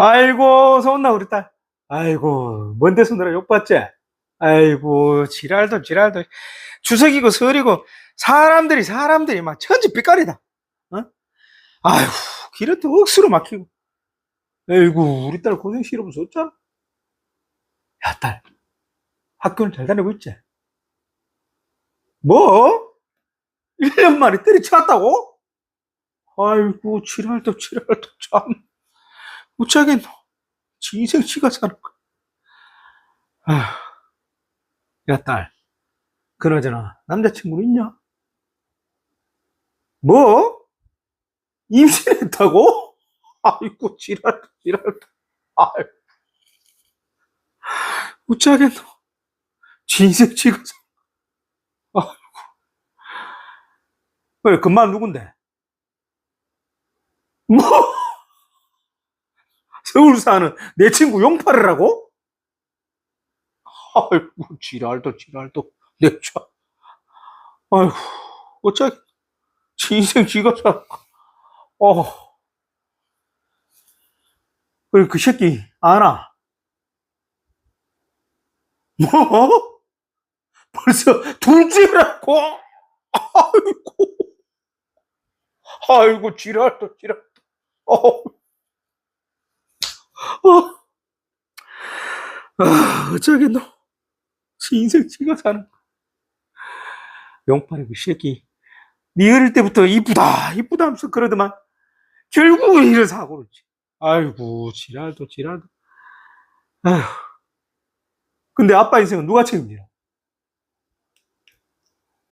아이고, 서운나, 우리 딸. 아이고, 먼 데서 너라 욕받지? 아이고, 지랄도, 지랄도. 추석이고, 설이고, 사람들이, 사람들이 막 천지 삐까리다. 어? 아이고, 길은 또 억수로 막히고. 아이고, 우리 딸 고생 싫으면서 어쩌나? 야, 딸. 학교는 잘 다니고 있지? 뭐? 1년 만에 때리쳤다고? 아이고, 지랄도, 지랄도, 참. 어쩌겠노. 지 인생 지가 사는. 아휴. 야, 딸. 그나저나, 남자친구 있냐? 뭐? 임신했다고? 아이고, 지랄도, 지랄도. 아이고. 어쩌겠노. 지 인생 지가 사 아이고. 왜, 금만 누군데? 뭐? 서울 사는 내 친구 용팔이라고? 아이고, 지랄도, 지랄도, 내 차. 아이고, 어쩌, 지 인생 지가 사. 어. 그래, 그 새끼, 아나. 뭐? 벌써 둘째라고? 아이고. 아이고, 지랄도, 지랄도. 어. 어. 아, 어쩌겠노. 지 인생 지가 사는 거. 용팔이 그 새끼. 니 어릴 때부터 이쁘다, 이쁘다 하면서 그러더만, 결국은 이런 사고를 치. 아이고, 지랄도, 지랄도. 아휴. 근데 아빠 인생은 누가 책임지나?